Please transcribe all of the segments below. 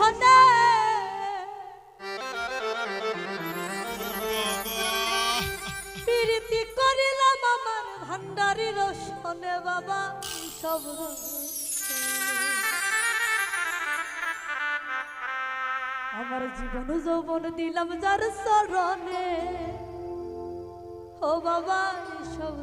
রোশনে প্রীতি করিলাম আমার ভান্ডারি রোশনে বাবা, সব আমার জীবন যৌবন দিলাম যার চরণে। ও বাবা সব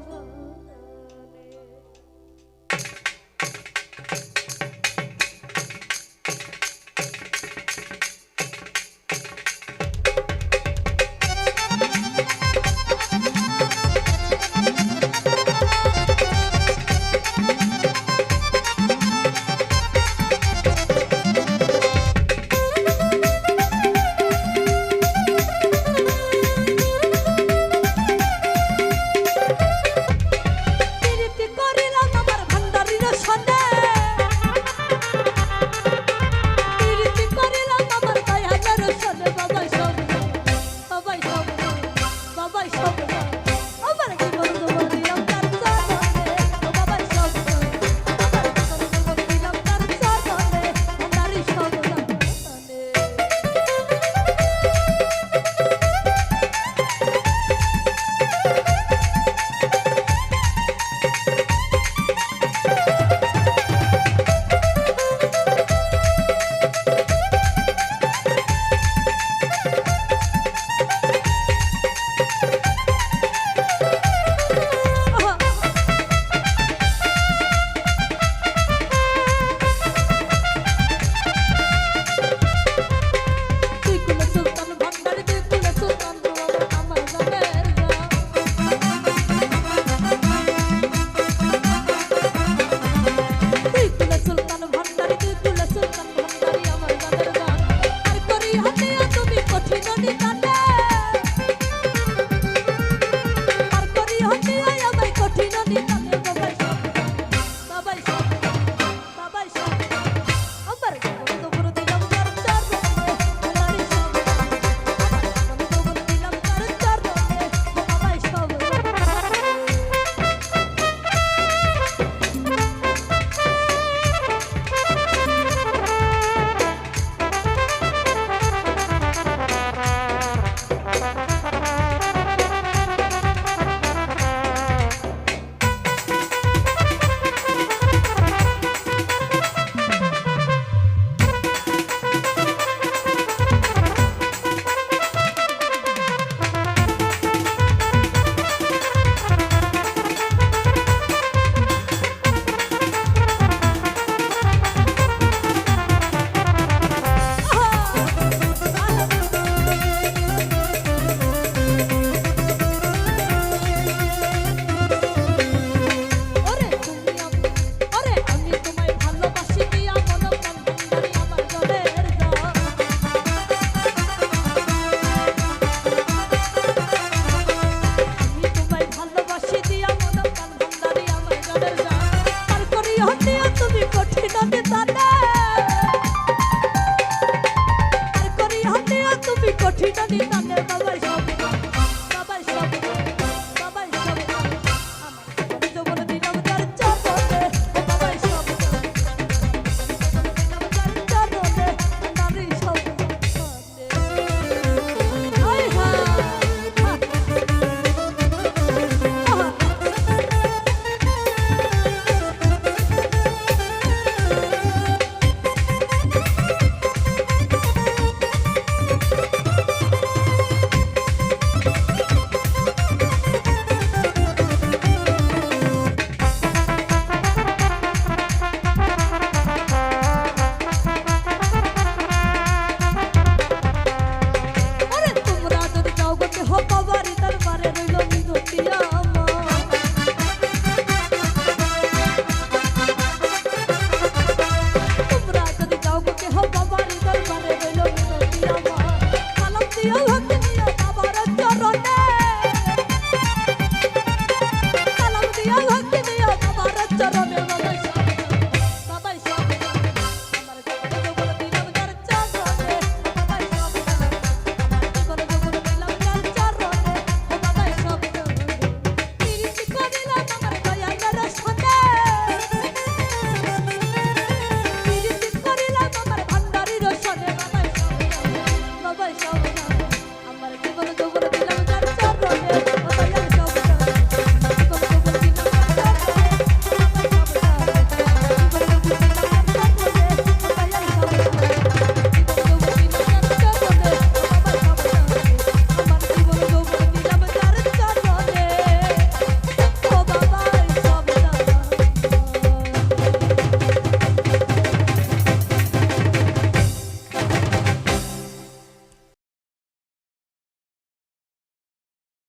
Marika,